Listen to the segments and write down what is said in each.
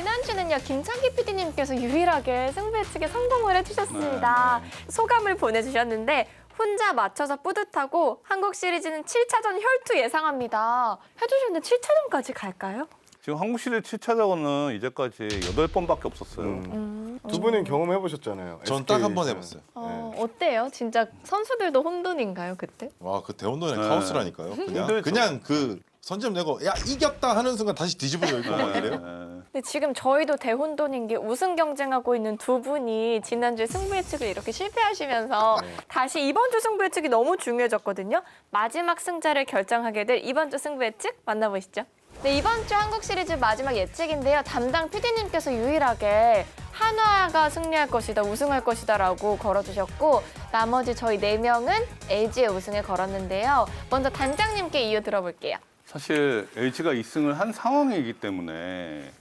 지난주는요 김창기 PD님께서 유일하게 승부 예측에 성공을 해주셨습니다. 네, 소감을 보내주셨는데 혼자 맞춰서 뿌듯하고 한국 시리즈는 7차전 혈투 예상합니다. 해주셨는데 7차전까지 갈까요? 지금 한국 시리즈 7차전은 이제까지 8번밖에 없었어요. 음. 두 분은 경험해 보셨잖아요. 전 딱 한 번 해봤어요. 어, 어때요? 진짜 선수들도 혼돈인가요 그때? 와 그 대혼돈의 네. 카오스라니까요. 그냥. 그냥 그 선점 내고 야 이겼다 하는 순간 다시 뒤집어져 있고 막 이래요. 네. 지금 저희도 대혼돈인 게 우승 경쟁하고 있는 두 분이 지난주에 승부 예측을 이렇게 실패하시면서 다시 이번 주 승부 예측이 너무 중요해졌거든요. 마지막 승자를 결정하게 될 이번 주 승부 예측 만나보시죠. 네, 이번 주 한국 시리즈 마지막 예측인데요. 담당 PD님께서 유일하게 한화가 승리할 것이다, 우승할 것이다라고 걸어주셨고 나머지 저희 네 명은 LG의 우승을 걸었는데요. 먼저 단장님께 이어 들어볼게요. 사실 LG가 2승을 한 상황이기 때문에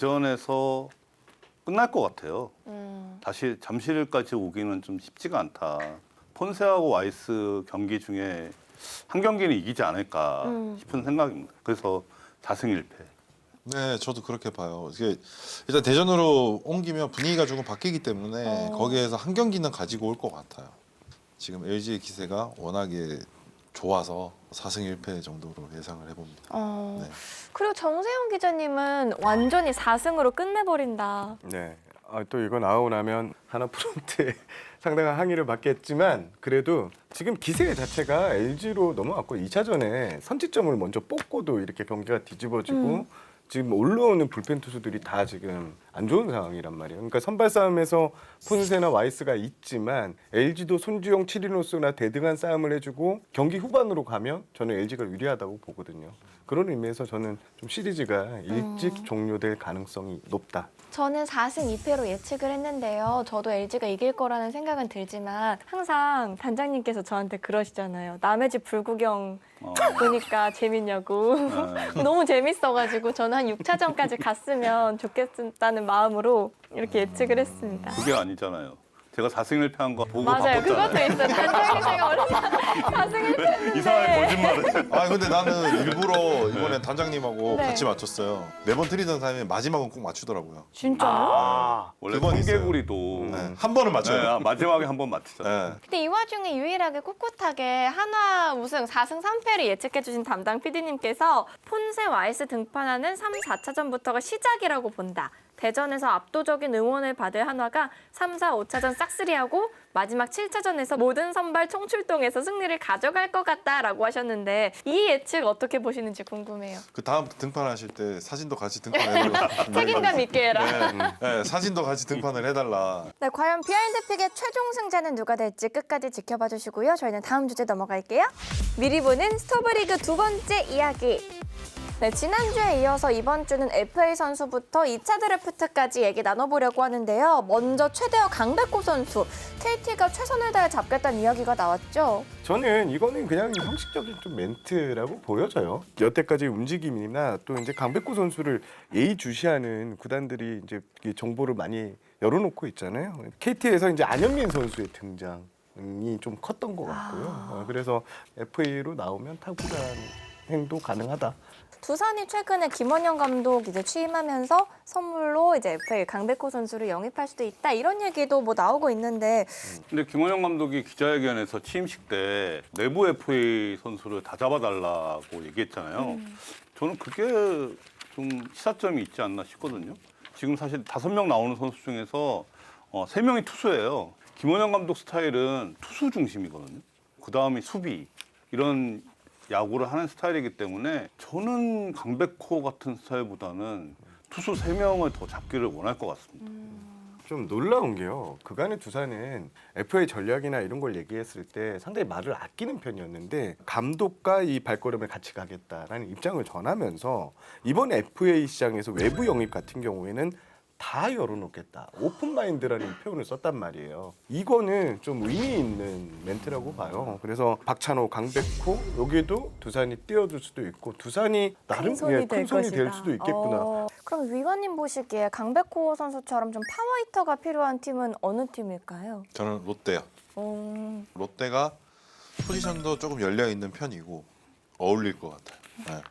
대전에서 끝날 것 같아요. 음, 다시 잠실까지 오기는 좀 쉽지가 않다. 폰세하고 와이스 경기 중에 한 경기는 이기지 않을까 음. 싶은 생각입니다. 그래서 4승 1패. 네, 저도 그렇게 봐요. 이게 일단 대전으로 옮기면 분위기가 조금 바뀌기 때문에 어. 거기에서 한 경기는 가지고 올 것 같아요. 지금 LG의 기세가 워낙에 좋아서 4승 1패 정도로 예상을 해봅니다. 어, 네. 그리고 정세영 기자님은 완전히 4승으로 끝내버린다. 네. 아, 또 이거 나오고 나면 하나 프론트에 상당한 항의를 받겠지만 그래도 지금 기세 자체가 LG로 넘어왔고 2차전에 선취점을 먼저 뽑고도 이렇게 경기가 뒤집어지고 음. 지금 올라오는 불펜 투수들이 다 지금 안 좋은 상황이란 말이에요. 그러니까 선발 싸움에서 폰세나 와이스가 있지만 LG도 손주영, 치리노스나 대등한 싸움을 해주고 경기 후반으로 가면 저는 LG가 유리하다고 보거든요. 그런 의미에서 저는 좀 시리즈가 일찍 종료될 가능성이 높다. 저는 4승 2패로 예측을 했는데요. 저도 LG가 이길 거라는 생각은 들지만 항상 단장님께서 저한테 그러시잖아요. 남의 집 불구경 어, 보니까 재밌냐고. 네. 너무 재밌어가지고 저는 한 6차전까지 갔으면 좋겠다는 마음으로 이렇게 예측을 했습니다. 그게 아니잖아요. 제가 4승 1패한 거 보고 맞아요. 그것도 바꿨잖아요. 있어요. 단장님 제가 어렸을 때 4승 1패 했는데. 이상하게 거짓말을. 아 근데 나는 일부러 이번에 단장님하고 네. 같이 맞췄어요. 매번 틀리던 사람이 마지막은 꼭 맞추더라고요. 진짜요? 아, 원래 그건 있어요. 청개구리도 네. 한 번은 네, 맞춰요. 아, 마지막에 한 번 맞히잖아요. 네. 근데 이 와중에 유일하게 꿋꿋하게 하나 우승 4승 3패를 예측해주신 담당 PD님께서 폰세 와이스 등판하는 3, 4차전부터가 시작이라고 본다. 대전에서 압도적인 응원을 받을 한화가 3, 4, 5차전 싹쓸이하고 마지막 7차전에서 모든 선발 총출동해서 승리를 가져갈 것 같다라고 하셨는데 이 예측 어떻게 보시는지 궁금해요. 그 다음 등판하실 때 사진도 같이 등판해달라. 책임감 있게 해라. 네, 네, 사진도 같이 등판을 해달라. 네, 과연 비하인드 픽의 최종 승자는 누가 될지 끝까지 지켜봐 주시고요. 저희는 다음 주제 넘어갈게요. 미리 보는 스토브리그 두 번째 이야기. 네, 지난주에 이어서 이번 주는 FA 선수부터 2차 드래프트까지 얘기 나눠보려고 하는데요. 먼저 최대어 강백호 선수, KT가 최선을 다해 잡겠다는 이야기가 나왔죠. 저는 이거는 그냥 형식적인 좀 멘트라고 보여져요. 여태까지 움직임이나 또 이제 강백호 선수를 예의주시하는 구단들이 이제 이 정보를 많이 열어놓고 있잖아요. KT에서 이제 안현민 선수의 등장이 좀 컸던 것 같고요. 어, 그래서 FA로 나오면 탁구단 행도 가능하다. 두산이 최근에 김원영 감독 이제 취임하면서 선물로 이제 FA 강백호 선수를 영입할 수도 있다 이런 얘기도 뭐 나오고 있는데 근데 김원영 감독이 기자회견에서 취임식 때 내부 FA 선수를 다 잡아달라고 얘기했잖아요. 저는 그게 좀 시사점이 있지 않나 싶거든요. 지금 사실 다섯 명 나오는 선수 중에서 어, 세 명이 투수예요. 김원영 감독 스타일은 투수 중심이거든요. 그 다음이 수비 이런 야구를 하는 스타일이기 때문에 저는 강백호 같은 스타일보다는 투수 세 명을 더 잡기를 원할 것 같습니다. 좀 놀라운 게요. 그간의 두산은 FA 전략이나 이런 걸 얘기했을 때 상당히 말을 아끼는 편이었는데 감독과 이 발걸음을 같이 가겠다라는 입장을 전하면서 이번 FA 시장에서 외부 영입 같은 경우에는 다 열어놓겠다. 오픈 마인드라는 표현을 썼단 말이에요. 이거는 좀 의미 있는 멘트라고 봐요. 그래서 박찬호, 강백호 여기도 두산이 뛰어들 수도 있고 두산이 나름 예, 큰 손이 될 수도 있겠구나. 어, 그럼 위원님 보시기에 강백호 선수처럼 좀 파워히터가 필요한 팀은 어느 팀일까요? 저는 롯데요. 음, 롯데가 포지션도 조금 열려 있는 편이고 어울릴 것 같아요. 네.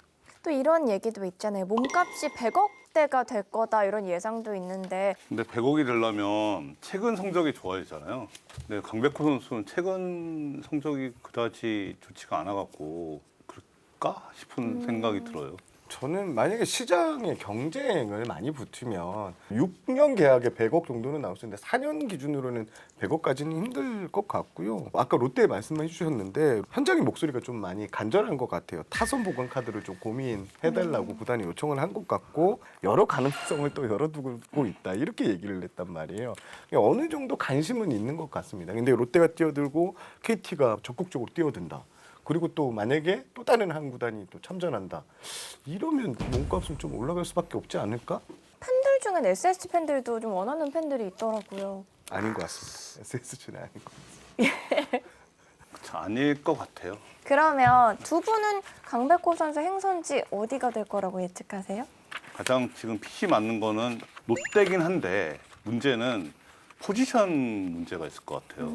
또 이런 얘기도 있잖아요. 몸값이 100억 100억대가 될 거다 이런 예상도 있는데 근데 100억이 되려면 최근 성적이 좋아지잖아요. 근데 강백호 선수는 최근 성적이 그다지 좋지가 않아갖고 그럴까 싶은 생각이 들어요. 저는 만약에 시장에 경쟁을 많이 붙으면 6년 계약에 100억 정도는 나올 수 있는데 4년 기준으로는 100억까지는 힘들 것 같고요. 아까 롯데 말씀해 주셨는데 현장의 목소리가 좀 많이 간절한 것 같아요. 타선 보관 카드를 좀 고민해달라고 구단이 요청을 한 것 같고 여러 가능성을 또 열어두고 있다 이렇게 얘기를 했단 말이에요. 어느 정도 관심은 있는 것 같습니다. 근데 롯데가 뛰어들고 KT가 적극적으로 뛰어든다. 그리고 또 만약에 또 다른 한 구단이 또 참전한다. 이러면 몸값은 좀 올라갈 수밖에 없지 않을까? 팬들 중엔 SS 팬들도 좀 원하는 팬들이 있더라고요. 아닌 것 같습니다. SSG는 아닌 것 그쵸, 아닐 것 같아요. 그러면 두 분은 강백호 선수 행선지 어디가 될 거라고 예측하세요? 가장 지금 핏이 맞는 거는 롯데긴 한데 문제는 포지션 문제가 있을 것 같아요.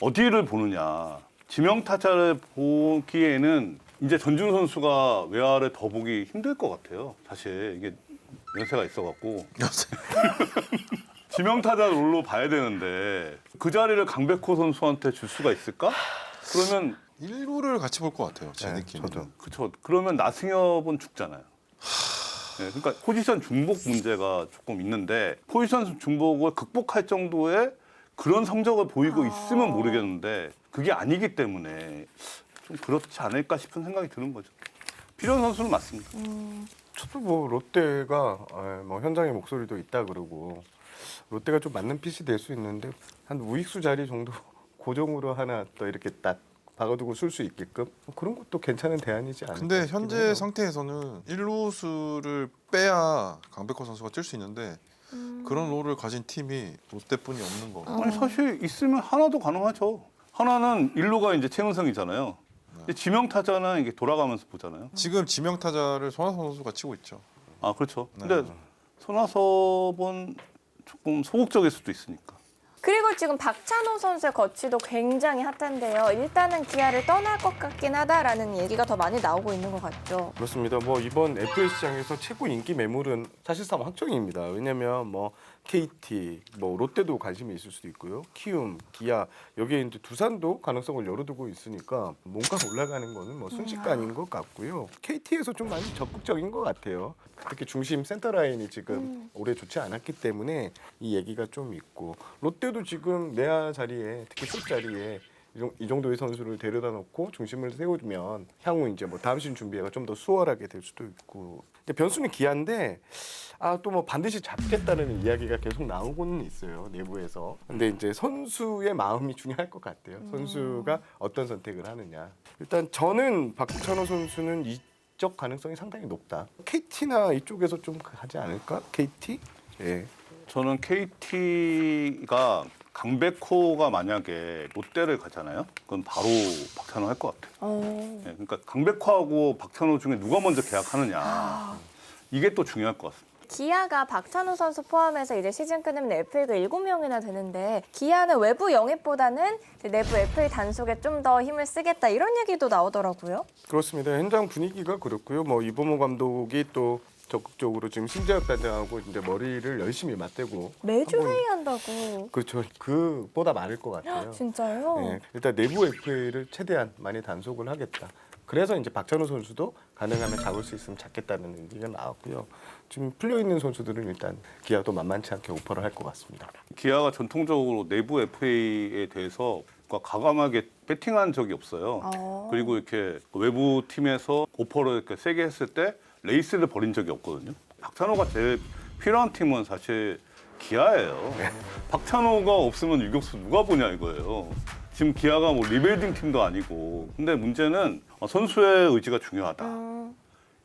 어디를 보느냐. 지명 타자를 보기에는 이제 전준 선수가 외야를 더 보기 힘들 것 같아요. 사실 이게 연세가 있어갖고 지명 타자 롤로 봐야 되는데 그 자리를 강백호 선수한테 줄 수가 있을까? 그러면 1루를 같이 볼 것 같아요. 제 네, 느낌은. 저도. 그렇죠. 그러면 나승엽은 죽잖아요. 네, 그러니까 포지션 중복 문제가 조금 있는데 포지션 중복을 극복할 정도의 그런 성적을 보이고 아. 있으면 모르겠는데 그게 아니기 때문에 좀 그렇지 않을까 싶은 생각이 드는 거죠. 필요한 선수는 맞습니다. 저도 뭐 롯데가 에, 뭐 현장의 목소리도 있다 그러고 롯데가 좀 맞는 핏이 될 수 있는데 한 우익수 자리 정도 고정으로 하나 또 이렇게 딱 박아두고 쓸 수 있게끔 뭐 그런 것도 괜찮은 대안이지 않을까. 근데 현재 해요. 상태에서는 1루수를 빼야 강백호 선수가 뛸 수 있는데 그런 롤을 가진 팀이 롯데뿐이 없는 거. 아니 사실 있으면 하나도 가능하죠. 하나는 일루가 이제 최은성이잖아요. 근데 지명 타자는 이게 돌아가면서 보잖아요. 지금 지명 타자를 손아섭 선수가 치고 있죠. 아 그렇죠. 네. 근데 손아섭은 조금 소극적일 수도 있으니까. 그리고 지금 박찬호 선수의 거취도 굉장히 핫한데요. 일단은 기아를 떠날 것 같긴 하다라는 얘기가 더 많이 나오고 있는 것 같죠. 그렇습니다. 뭐 이번 FA 시장에서 최고 인기 매물은 사실상 확정입니다. 왜냐하면 뭐 KT, 뭐 롯데도 관심이 있을 수도 있고요. 키움, 기아 여기에 이제 두산도 가능성을 열어두고 있으니까 몸값 올라가는 거는 뭐 순식간인 것 같고요. KT에서 좀 많이 적극적인 것 같아요. 특히 중심 센터 라인이 지금 올해 좋지 않았기 때문에 이 얘기가 좀 있고 롯데 도 지금 내야 자리에 특히 숏 자리에 이 정- 정도의 선수를 데려다 놓고 중심을 세워주면 향후 이제 뭐 다음 시즌 준비가 좀 더 수월하게 될 수도 있고. 근데 변수는 기한데 아 또 뭐 반드시 잡겠다는 이야기가 계속 나오고는 있어요 내부에서. 근데 이제 선수의 마음이 중요할 것 같아요. 선수가 어떤 선택을 하느냐. 일단 저는 박찬호 선수는 이적 가능성이 상당히 높다. KT나 이쪽에서 좀 하지 않을까? KT 예 저는 KT가 강백호가 만약에 롯데를 가잖아요. 그럼 바로 박찬호 할 것 같아요. 어. 예, 그러니까 강백호하고 박찬호 중에 누가 먼저 계약하느냐 이게 또 중요할 것 같습니다. 기아가 박찬호 선수 포함해서 이제 시즌 끝내면 FA가 7명이나 되는데 기아는 외부 영입보다는 이제 내부 FA 단속에 좀 더 힘을 쓰겠다 이런 얘기도 나오더라고요. 그렇습니다. 현장 분위기가 그렇고요. 뭐 이범호 감독이 또 적극적으로 지금 신재엽 단장하고 이제 머리를 열심히 맞대고 매주 한번- 회의한다고. 그렇죠. 그보다 많을 것 같아요. 진짜요? 예, 일단 내부 FA를 최대한 많이 단속을 하겠다. 그래서 이제 박찬호 선수도 가능하면 잡을 수 있으면 잡겠다는 얘기가 나왔고요. 지금 풀려 있는 선수들은 일단 기아도 만만치 않게 오퍼를 할 것 같습니다. 기아가 전통적으로 내부 FA에 대해서 과감하게 배팅한 적이 없어요. 어. 그리고 이렇게 외부 팀에서 오퍼를 이렇게 세게 했을 때 레이스를 벌인 적이 없거든요. 박찬호가 제일 필요한 팀은 사실 기아예요. 박찬호가 없으면 유격수 누가 보냐 이거예요. 지금 기아가 뭐 리빌딩 팀도 아니고. 근데 문제는 선수의 의지가 중요하다. 음.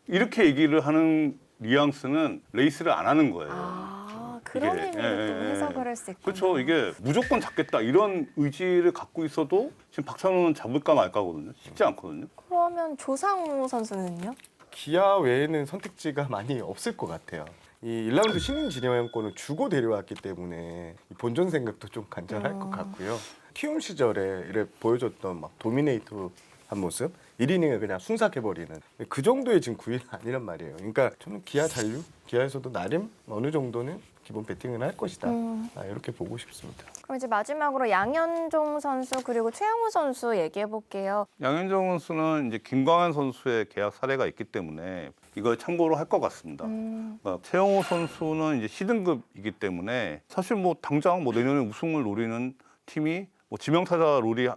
이렇게 얘기를 하는 뉘앙스는 레이스를 안 하는 거예요. 아 그런 의미로 예, 또 예, 예. 해석을 할 수 있고. 그렇죠. 이게 무조건 잡겠다 이런 의지를 갖고 있어도 지금 박찬호는 잡을까 말까거든요. 쉽지 않거든요. 그러면 조상우 선수는요? 기아 외에는 선택지가 많이 없을 것 같아요. 이 1라운드 신인 진영권을 주고 데려왔기 때문에 이 본전 생각도 좀 간절할 것 같고요. 키움 시절에 이래 보여줬던 막 도미네이터 한 모습 1이닝을 그냥 순삭해버리는 그 정도의 지금 구위는 아니란 말이에요. 그러니까 저는 기아 잔류, 기아에서도 나름 어느 정도는 기본 배팅은 할 것이다. 음. 아, 이렇게 보고 싶습니다. 그럼 이제 마지막으로 양현종 선수 그리고 최영우 선수 얘기해 볼게요. 양현종 선수는 이제 김광현 선수의 계약 사례가 있기 때문에 이걸 참고로 할 것 같습니다. 음. 그러니까 최영호 선수는 이제 C등급이기 때문에 사실 뭐 당장 뭐 내년에 우승을 노리는 팀이 뭐 지명타자 롤이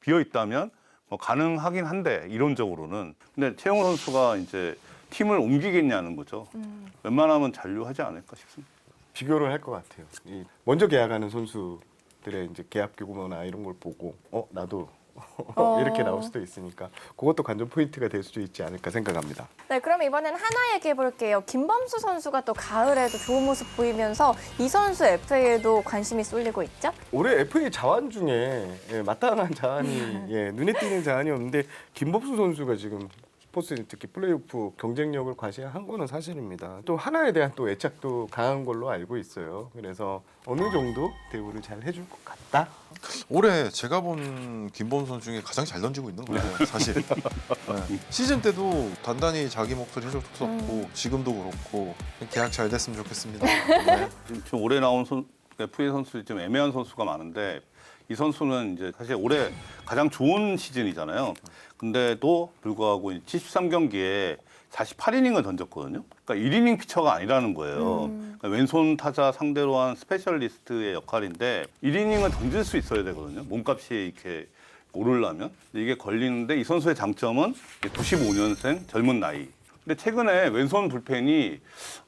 비어 있다면 뭐 가능하긴 한데 이론적으로는 근데 최영호 선수가 이제 팀을 옮기겠냐는 거죠. 음. 웬만하면 잔류하지 않을까 싶습니다. 비교를 할 것 같아요. 이 먼저 계약하는 선수 들의 이제 계약 규모나 이런 걸 보고 어 나도 어. 이렇게 나올 수도 있으니까 그것도 관전 포인트가 될 수도 있지 않을까 생각합니다. 네, 그럼 이번엔 하나 얘기해 볼게요. 김범수 선수가 또 가을에도 좋은 모습 보이면서 이 선수 FA에도 관심이 쏠리고 있죠? 올해 FA 자완 중에 예, 마땅한 자완이 예, 눈에 띄는 자완이 없는데 김범수 선수가 지금 스포츠 특히 플레이오프 경쟁력을 과시한 거는 사실입니다. 또 하나에 대한 또 애착도 강한 걸로 알고 있어요. 그래서 어느 정도 대우를 잘 해줄 것 같다. 올해 제가 본 김범수 선수 중에 가장 잘 던지고 있는 거예요, 사실. 네. 시즌 때도 단단히 자기 목소리 해줬었고 지금도 그렇고 계약 잘 됐으면 좋겠습니다. 네. 지금, 지금 올해 나온 선, FA 선수들이 좀 애매한 선수가 많은데 이 선수는 이제 사실 올해 가장 좋은 시즌이잖아요. 근데도 불구하고 73경기에 48이닝을 던졌거든요. 그러니까 1이닝 피처가 아니라는 거예요. 그러니까 왼손 타자 상대로 한 스페셜리스트의 역할인데 1이닝은 던질 수 있어야 되거든요. 몸값이 이렇게 오르려면 이게 걸리는데 이 선수의 장점은 95년생 젊은 나이. 근데 최근에 왼손 불펜이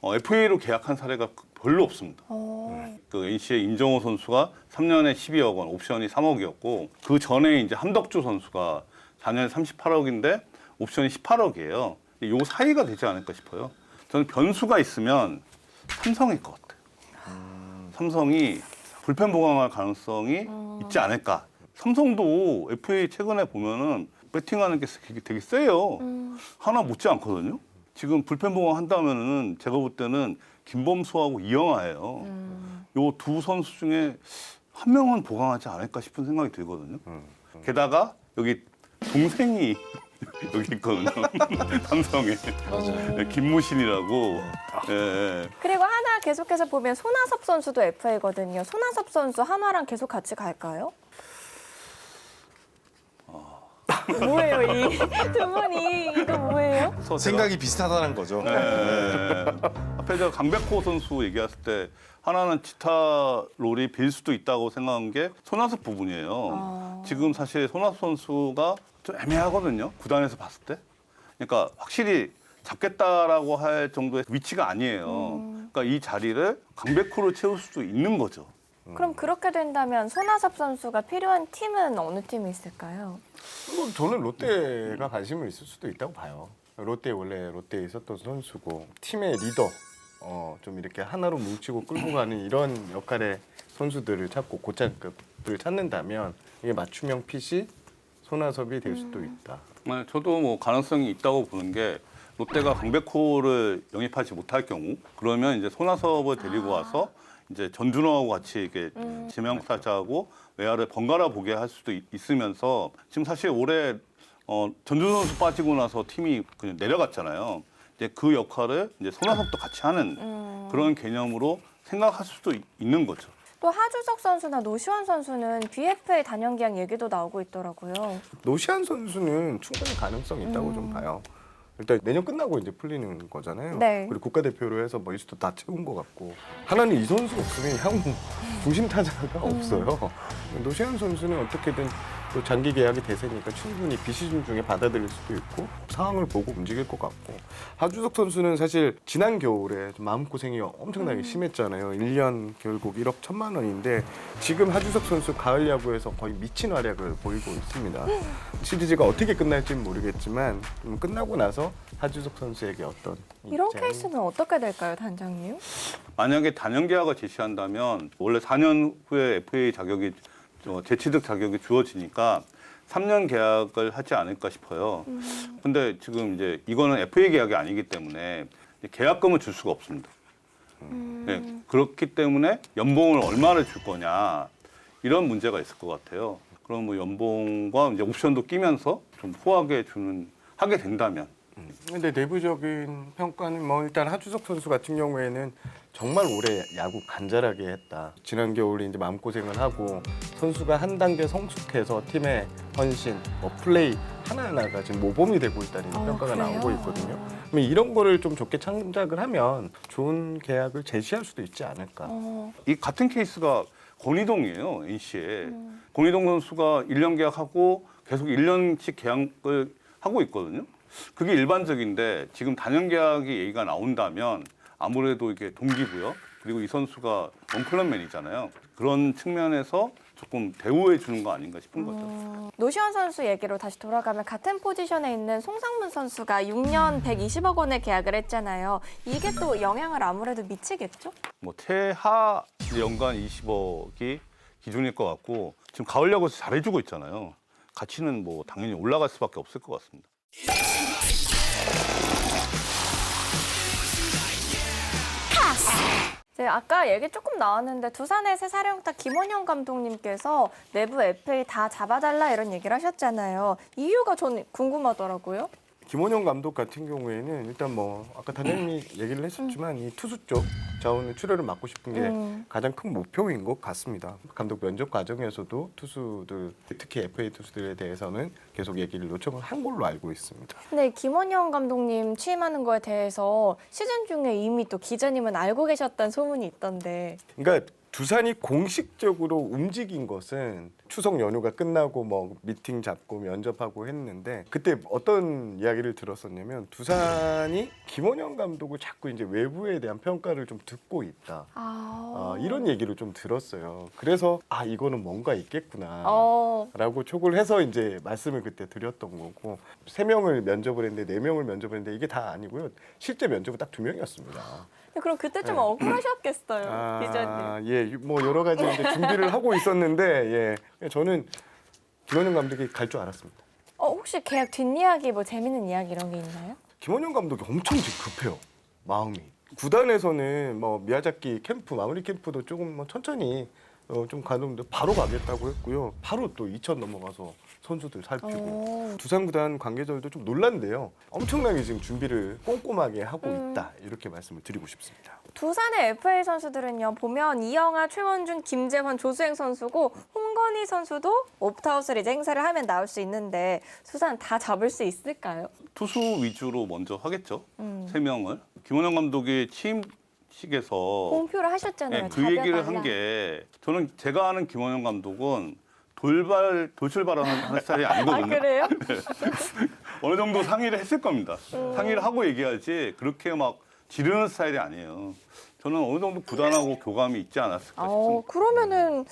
어, FA로 계약한 사례가 별로 없습니다. 어. 그 NC의 임정호 선수가 3년에 12억 원, 옵션이 3억이었고 그 전에 이제 함덕주 선수가 4년에 38억인데 옵션이 18억이에요. 요 사이가 되지 않을까 싶어요. 저는 변수가 있으면 삼성일 것 같아요. 삼성이 불펜 보강할 가능성이 있지 않을까. 삼성도 FA 최근에 보면은 배팅하는 게 되게, 세요. 음. 하나 못지 않거든요. 지금 불펜 보강 한다면은 제가 볼 때는 김범수하고 이영하예요. 음. 요두 선수 중에 한 명은 보강하지 않을까 싶은 생각이 들거든요. 음. 게다가 여기 동생이 여기 있거든요. 삼성에 맞아요. 김무신이라고. 예, 예. 그리고 하나 계속해서 보면 손아섭 선수도 FA거든요. 손아섭 선수 한화랑 계속 같이 갈까요? 뭐예요 이 두 분이 이거 뭐예요? 생각이 비슷하다는 거죠. 예. 앞에 제가 강백호 선수 얘기했을 때 하나는 지타 롤이 빌 수도 있다고 생각한 게 손아섭 부분이에요. 아. 지금 사실 손아섭 선수가 좀 애매하거든요. 구단에서 봤을 때. 그러니까 확실히 잡겠다라고 할 정도의 위치가 아니에요. 그러니까 이 자리를 강백호로 채울 수도 있는 거죠. 그럼 그렇게 된다면 손아섭 선수가 필요한 팀은 어느 팀이 있을까요? 뭐 저는 롯데가 관심을 있을 수도 있다고 봐요. 롯데 원래 롯데에 있었던 선수고 팀의 리더 어, 좀 이렇게 하나로 뭉치고 끌고 가는 이런 역할의 선수들을 찾고 고장급을 찾는다면 이게 맞춤형 핏이 손아섭이 될 수도 있다. 네, 저도 뭐 가능성이 있다고 보는 게 롯데가 강백호를 영입하지 못할 경우 그러면 이제 손아섭을 데리고 와서 이제 전준호하고 같이 이렇게 음. 지명타자하고 외야를 번갈아 보게 할 수도 있, 있으면서 지금 사실 올해 어, 전준호 선수 빠지고 나서 팀이 그냥 내려갔잖아요. 이제 그 역할을 이제 손아섭도 같이 하는 음. 그런 개념으로 생각할 수도 있- 있는 거죠. 또 하주석 선수나 노시환 선수는 BFA 단연 계약 얘기도 나오고 있더라고요. 노시안 선수는 충분히 가능성이 있다고 좀 봐요. 일단 내년 끝나고 이제 풀리는 거잖아요. 네. 그리고 국가대표로 해서 뭐 리스트 다 채운 것 같고 하나는 이 선수 없으면 향후 중심 타자가 없어요. 노시안 선수는 어떻게든 또 장기 계약이 대세니까 충분히 비시즌 중에 받아들일 수도 있고 상황을 보고 움직일 것 같고 하주석 선수는 사실 지난 겨울에 좀 마음고생이 엄청나게 심했잖아요. 1년 결국 1억 천만 원인데 지금 하주석 선수 가을 야구에서 거의 미친 활약을 보이고 있습니다. 시리즈가 어떻게 끝날지는 모르겠지만 좀 끝나고 나서 하주석 선수에게 어떤 이런 입장이- 케이스는 어떻게 될까요, 단장님? 만약에 단연 계약을 제시한다면 원래 4년 후에 FA 자격이 어, 재취득 자격이 주어지니까 3년 계약을 하지 않을까 싶어요. 근데 지금 이제 이거는 FA 계약이 아니기 때문에 계약금을 줄 수가 없습니다. 네, 그렇기 때문에 연봉을 얼마를 줄 거냐 이런 문제가 있을 것 같아요. 그런 뭐 연봉과 이제 옵션도 끼면서 좀 후하게 주는 하게 된다면 근데 내부적인 평가는 뭐 일단 하주석 선수 같은 경우에는 정말 올해 야구 간절하게 했다. 지난 겨울에 이제 마음고생을 하고 선수가 한 단계 성숙해서 팀의 헌신, 뭐 플레이 하나하나가 지금 모범이 되고 있다는 어, 평가가 그래요? 나오고 있거든요. 그러면 이런 거를 좀 좋게 창작을 하면 좋은 계약을 제시할 수도 있지 않을까. 어, 이 같은 케이스가 권희동이에요 NC에 음. 권희동 선수가 1년 계약하고 계속 1년씩 계약을 하고 있거든요. 그게 일반적인데 지금 단연 계약이 얘기가 나온다면 아무래도 이게 동기부여 그리고 이 선수가 원클럽맨이잖아요. 그런 측면에서 조금 대우해 주는 거 아닌가 싶은 거죠. 음, 노시환 선수 얘기로 다시 돌아가면 같은 포지션에 있는 송상문 선수가 6년 120억 원의 계약을 했잖아요. 이게 또 영향을 아무래도 미치겠죠? 뭐 최하 이제 연간 20억이 기준일 것 같고 지금 가을 야구에서 잘해주고 있잖아요. 가치는 뭐 당연히 올라갈 수밖에 없을 것 같습니다. 네, 아까 얘기 조금 나왔는데 두산의 새 사령탑 김원영 감독님께서 내부 FA 다 잡아달라 이런 얘기를 하셨잖아요. 이유가 저는 궁금하더라고요. 김원영 감독 같은 경우에는 일단 뭐 아까 단장님이 얘기를 했었지만 이 투수 쪽 자원의 출혈을 막고 싶은 게 음. 가장 큰 목표인 것 같습니다. 감독 면접 과정에서도 투수들 특히 FA 투수들에 대해서는 계속 얘기를 요청을 한 걸로 알고 있습니다. 근데 김원영 감독님 취임하는 거에 대해서 시즌 중에 이미 또 기자님은 알고 계셨다는 소문이 있던데. 그러니까 두산이 공식적으로 움직인 것은 추석 연휴가 끝나고 뭐 미팅 잡고 면접하고 했는데 그때 어떤 이야기를 들었었냐면 두산이 김원영 감독을 자꾸 이제 외부에 대한 평가를 좀 듣고 있다. 아, 어, 이런 얘기를 좀 들었어요. 그래서 아 이거는 뭔가 있겠구나. 어, 라고 촉을 해서 이제 말씀을 그때 드렸던 거고 세 명을 면접을 했는데 네 명을 면접을 했는데 이게 다 아니고요 실제 면접은 딱 두 명이었습니다. 그럼 그때 좀 네. 억울하셨겠어요, 기자님. 아, 예, 뭐 여러 가지 이제 준비를 하고 있었는데 예, 저는 김원영 감독이 갈 줄 알았습니다. 어, 혹시 계약 뒷이야기 뭐 재밌는 이야기 이런 게 있나요? 김원영 감독이 엄청 지금 급해요. 마음이. 구단에서는 뭐 미야자키 캠프 마무리 캠프도 조금 뭐 천천히 어, 좀 가는데 바로 가겠다고 했고요. 바로 또 2천 넘어가서 선수들 살피고 어. 두산 구단 관계자들도 좀 놀란데요. 엄청나게 지금 준비를 꼼꼼하게 하고 음. 있다 이렇게 말씀을 드리고 싶습니다. 두산의 FA 선수들은요 보면 이영하, 최원준, 김재환, 조수행 선수고 홍건희 선수도 옵트아웃을 이제 행사를 하면 나올 수 있는데 두산 다 잡을 수 있을까요? 투수 위주로 먼저 하겠죠. 음. 세 명을 김원영 감독이 취임식에서 공표를 하셨잖아요. 네, 그 얘기를. 한 게 저는 제가 아는 김원영 감독은 돌발 돌출발하는 하는 스타일이 아 아니거든요. 그래요? 어느 정도 상의를 했을 겁니다. 음. 상의를 하고 얘기하지 그렇게 막 지르는 스타일이 아니에요. 저는 어느 정도 구단하고 교감이 있지 않았을까 어 싶습니다. 그러면은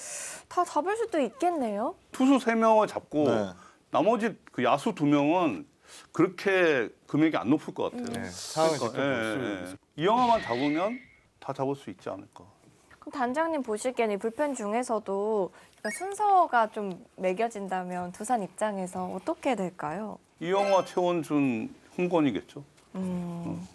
다 잡을 수도 있겠네요. 투수 세 명을 잡고 네. 나머지 그 야수 두 명은 그렇게 금액이 안 높을 것 같아요. 네, 상황을 그러니까, 예, 수 예. 이 영화만 잡으면 다 잡을 수 있지 않을까. 단장님 보시기에는 이 불펜 중에서도 순서가 좀 매겨진다면 두산 입장에서 어떻게 될까요? 이영화, 최원준, 홍건이겠죠. 음.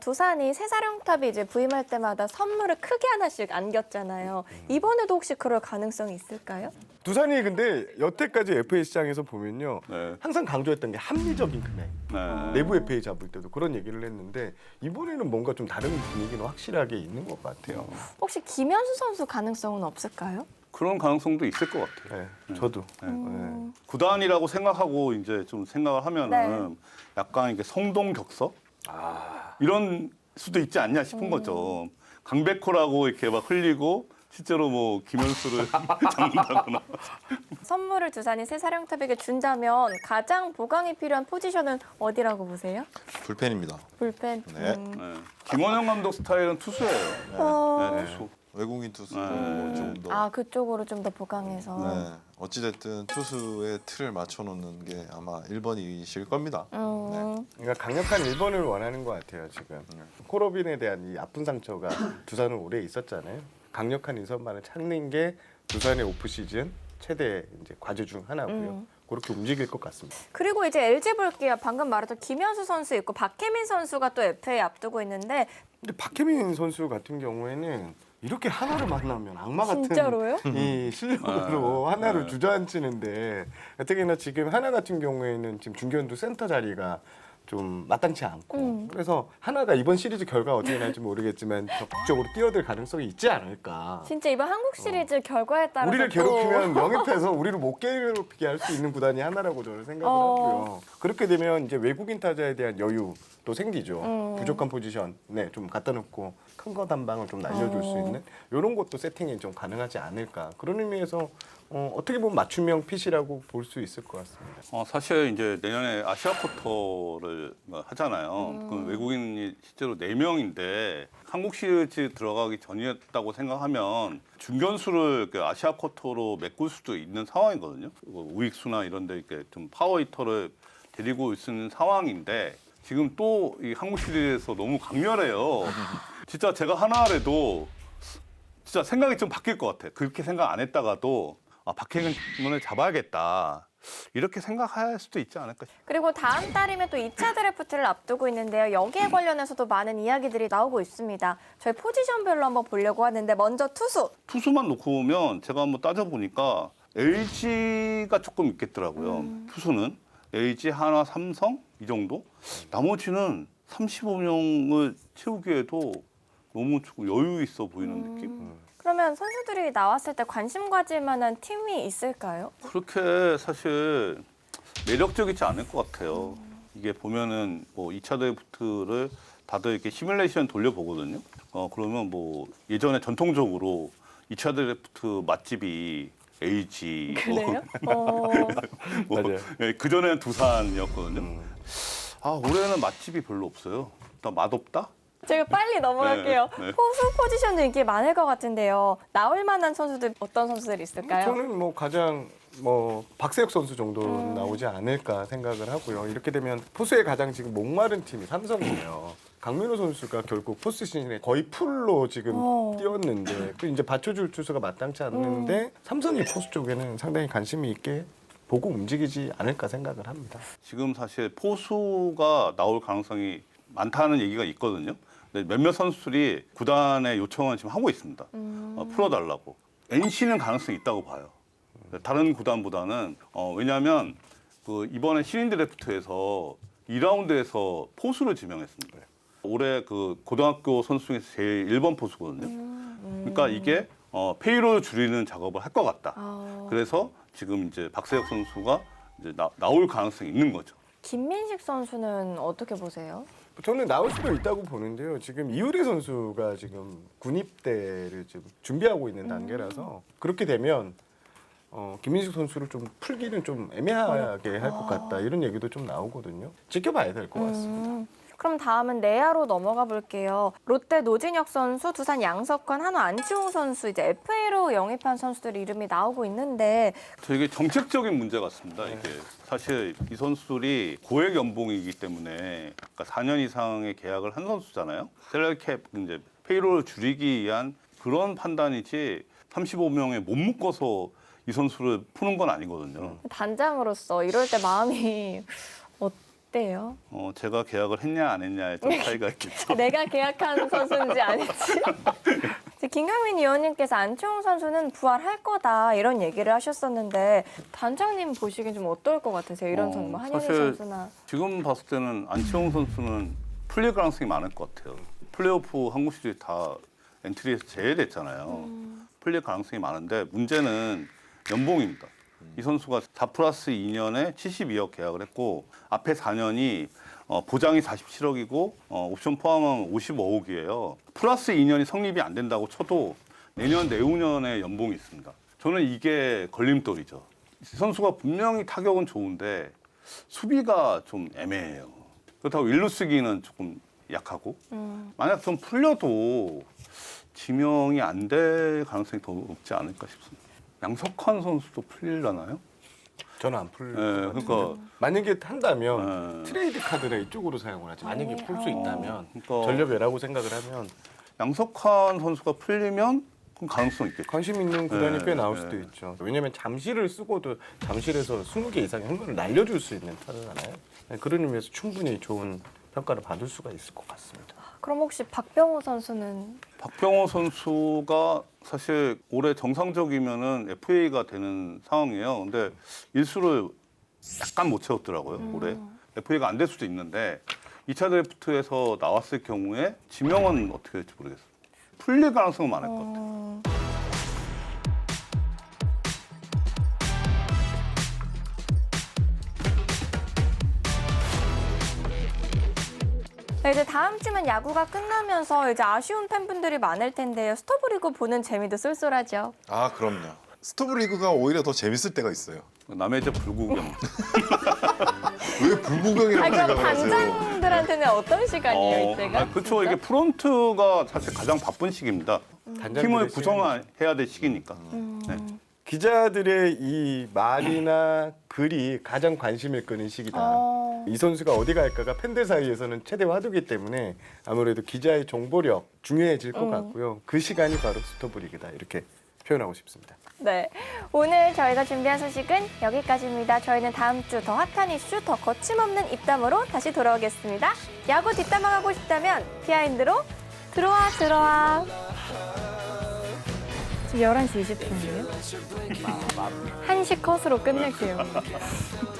두산이 새사령탑이 이제 부임할 때마다 선물을 크게 하나씩 안겼잖아요. 이번에도 혹시 그럴 가능성이 있을까요? 두산이 근데 여태까지 FA 시장에서 보면요. 네. 항상 강조했던 게 합리적인 금액. 네. 내부 FA 잡을 때도 그런 얘기를 했는데 이번에는 뭔가 좀 다른 분위기는 확실하게 있는 것 같아요. 혹시 김현수 선수 가능성은 없을까요? 그런 가능성도 있을 것 같아요. 네, 저도. 네. 음. 구단이라고 생각하고 이제 좀 생각을 하면은 네. 약간 이게 성동격서 아, 이런 수도 있지 않냐 싶은 음. 거죠. 강백호라고 이렇게 막 흘리고 실제로 뭐 김현수를 잡는다거나 선물을 두산이 새 사령탑에게 준다면 가장 보강이 필요한 포지션은 어디라고 보세요? 불펜입니다. 불펜. 네. 음. 네. 김원영 감독 스타일은 투수예요. 어. 네, 투수. 외국인 투수 네. 좀더 아 그쪽으로 좀 더 보강해서. 네. 어찌됐든 투수의 틀을 맞춰놓는 게 아마 1번이실 겁니다. 음. 그러니까 강력한 1번을 원하는 것 같아요 지금. 코로빈에 대한 이 아픈 상처가 두산은 오래 있었잖아요. 강력한 이선만을 찾는 게 두산의 오프 시즌 최대 이제 과제 중 하나고요. 음. 그렇게 움직일 것 같습니다. 그리고 이제 LG 볼게요. 방금 말했던 김현수 선수 있고 박혜민 선수가 또 FA 앞두고 있는데 근데 박혜민 선수 같은 경우에는 이렇게 하나를 만나면 악마 같은 진짜로요? 이 실력으로 하나를 네. 주저앉히는데 특히나 지금 하나 같은 경우에는 지금 중견수 센터 자리가 좀 마땅치 않고 음. 그래서 하나가 이번 시리즈 결과 어떻게 날지 모르겠지만 적극적으로 뛰어들 가능성이 있지 않을까. 진짜 이번 한국 시리즈 결과에 따라서 우리를 또- 괴롭히면 영입해서 우리를 못 괴롭히게 할 수 있는 구단이 하나라고 저는 생각을 어. 하고요. 그렇게 되면 이제 외국인 타자에 대한 여유도 생기죠. 음. 부족한 포지션에 좀 갖다 놓고 큰 거 단방을 좀 날려줄 수 어. 있는 이런 것도 세팅이 좀 가능하지 않을까. 그런 의미에서 어, 어떻게 보면 맞춤형 핏이라고 볼 수 있을 것 같습니다. 어, 사실 이제 내년에 아시아 쿼터를 뭐 하잖아요. 그 외국인이 실제로 네명인데 한국 시리즈 들어가기 전이었다고 생각하면 중견수를 그 아시아 쿼터로 메꿀 수도 있는 상황이거든요. 뭐 우익수나 이런 데 이렇게 좀 파워 히터를 데리고 있는 상황인데 지금 또 이 한국 시리즈에서 너무 강렬해요. 진짜 제가 하나라도 진짜 생각이 좀 바뀔 것 같아. 그렇게 생각 안 했다가도 아, 박해근을 잡아야겠다. 이렇게 생각할 수도 있지 않을까 싶어요. 그리고 다음 달이면 또 2차 드래프트를 앞두고 있는데요. 여기에 관련해서도 많은 이야기들이 나오고 있습니다. 저희 포지션별로 한번 보려고 하는데 먼저 투수. 투수만 놓고 보면 제가 한번 따져보니까 LG가 조금 있겠더라고요. 투수는 LG, 하나, 삼성 이 정도. 나머지는 35명을 채우기에도 너무 조금 여유 있어 보이는 느낌. 그러면 선수들이 나왔을 때 관심 가질 만한 팀이 있을까요? 그렇게 사실 매력적이지 않을 것 같아요. 이게 보면은 뭐 2차 드래프트를 다들 이렇게 시뮬레이션 돌려보거든요. 어, 그러면 뭐 예전에 전통적으로 2차 드래프트 맛집이 LG, 그래요? 어, 뭐, 맞아요. 예, 그전에는 두산이었거든요. 음. 아, 올해는 맛집이 별로 없어요. 일단 맛없다? 제가 빨리 넘어갈게요. 네, 네. 포수 포지션도 인기 많을 것 같은데요. 나올 만한 선수들 어떤 선수들이 있을까요? 저는 뭐 가장 뭐 박세혁 선수 정도 음. 나오지 않을까 생각을 하고요. 이렇게 되면 포수의 가장 지금 목마른 팀이 삼성이에요. 강민호 선수가 결국 포스 시즌에 거의 풀로 지금 어. 뛰었는데 그 이제 받쳐줄 투수가 마땅치 않는데 음. 삼성이 포수 쪽에는 상당히 관심이 있게 보고 움직이지 않을까 생각을 합니다. 지금 사실 포수가 나올 가능성이 많다는 얘기가 있거든요. 근데 몇몇 선수들이 구단에 요청을 지금 하고 있습니다. 음. 어, 풀어달라고. NC는 가능성이 있다고 봐요. 다른 구단보다는 어, 왜냐하면 그 이번에 신인 드래프트에서 2라운드에서 포수를 지명했습니다. 올해 그 고등학교 선수 중에서 제일 1번 포수거든요. 그러니까 이게 어, 페이로를 줄이는 작업을 할 것 같다. 아, 그래서 지금 이제 박세혁 선수가 이제 나, 나올 가능성이 있는 거죠. 김민식 선수는 어떻게 보세요? 저는 나올 수도 있다고 보는데요. 지금 이효리 선수가 지금 군입대를 지금 준비하고 있는 단계라서 그렇게 되면 어, 김민식 선수를 좀 풀기는 좀 애매하게 할 것 같다 이런 얘기도 좀 나오거든요. 지켜봐야 될 것 같습니다. 음, 그럼 다음은 내야로 넘어가 볼게요. 롯데 노진혁 선수, 두산 양석환, 한화 안치홍 선수 이제 FA로 영입한 선수들 이름이 나오고 있는데 저 이게 정책적인 문제 같습니다. 이게 사실 이 선수들이 고액 연봉이기 때문에 그러니까 4년 이상의 계약을 한 선수잖아요. 셀러리 캡 이제 페이로를 줄이기 위한 그런 판단이지 35명에 못 묶어서 이 선수를 푸는 건 아니거든요. 단장으로서 이럴 때 마음이 어때요? 어, 제가 계약을 했냐 안 했냐에 좀 차이가 있겠죠. 내가 계약한 선수인지 아닌지. 김강민 위원님께서 안치홍 선수는 부활할 거다 이런 얘기를 하셨었는데 단장님 보시기엔 좀 어떨 것 같으세요? 이런 어, 선수, 뭐 한현희 사실 선수나. 지금 봤을 때는 안치홍 선수는 풀릴 가능성이 많을 것 같아요. 플레이오프 한국 시리즈 다 엔트리에서 제외됐잖아요. 풀릴 가능성이 많은데 문제는 연봉입니다. 이 선수가 4 플러스 2년에 72억 계약을 했고 앞에 4년이 어, 보장이 47억이고 어, 옵션 포함하면 55억이에요. 플러스 2년이 성립이 안 된다고 쳐도 내년 내후년에 연봉이 있습니다. 저는 이게 걸림돌이죠. 이 선수가 분명히 타격은 좋은데 수비가 좀 애매해요. 그렇다고 일루 쓰기는 조금 약하고 음. 만약 좀 풀려도 지명이 안 될 가능성이 더 높지 않을까 싶습니다. 양석환 선수도 풀릴라나요? 저는 안 풀. 예. 그러니까 만약에 한다면 예. 트레이드 카드를 이쪽으로 사용을 하지. 만약에 풀 수 있다면 그러니까 전력외라고 생각을 하면 양석환 선수가 풀리면 그럼 가능성 있겠죠. 관심 있는 구단이 네, 꽤 나올 네. 수도 있죠. 왜냐하면 잠실을 쓰고도 잠실에서 20개 이상의 홈런을 날려줄 수 있는 타자잖아요. 네, 그런 의미에서 충분히 좋은 평가를 받을 수가 있을 것 같습니다. 그럼 혹시 박병호 선수는 박병호 선수가 사실 올해 정상적이면은 FA가 되는 상황이에요. 근데 일수를 약간 못 채웠더라고요. 올해 FA가 안 될 수도 있는데 2차 드래프트에서 나왔을 경우에 지명은 어떻게 될지 모르겠어요. 풀릴 가능성은 많을 것 같아요. 어... 네, 이제 다음 주면 야구가 끝나면서 이제 아쉬운 팬분들이 많을 텐데요. 스토브리그 보는 재미도 쏠쏠하죠. 아 그럼요. 스토브 리그가 오히려 더 재밌을 때가 있어요. 남의 집 불구경. 왜 불구경이라고 아, 그럼 생각을 하세요? 단장들한테는 어떤 시간이에요, 이때가? 아, 그렇죠. 이게 프론트가 사실 가장 바쁜 시기입니다. 단장들의 팀을 시간이 구성해야 될 시기니까. 음. 네. 기자들의 이 말이나 글이 가장 관심을 끄는 시기다. 어... 이 선수가 어디 갈까가 팬들 사이에서는 최대 화두기 때문에 아무래도 기자의 정보력 중요해질 것 음. 같고요. 그 시간이 바로 스토브리그다 이렇게 표현하고 싶습니다. 네. 오늘 저희가 준비한 소식은 여기까지입니다. 저희는 다음 주 더 핫한 이슈, 더 거침없는 입담으로 다시 돌아오겠습니다. 야구 뒷담화하고 싶다면 비하인드로 들어와 들어와. 지금 11시 20분이에요. 한시 컷으로 끝낼게요.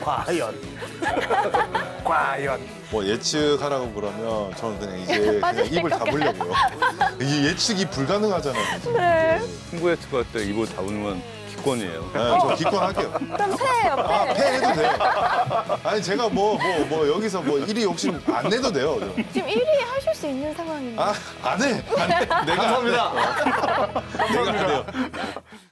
과연 과연 뭐 예측하라고 그러면 저는 그냥 이제 그냥 입을 것 다물려고요. 이 예측이 불가능하잖아요. 네. 승부 예측할 때 입을 다우면 기권이에요. 네, 저 기권할게요. 그럼 패예요, 아, 패. 패해도 돼요. 아니 제가 뭐 뭐 뭐 여기서 뭐 1위 욕심 안 내도 돼요. 저. 지금 1위 하실 수 있는 상황입니다. 아, 안 해. 안 해. 내가 감사합니다. 내가 안 해요.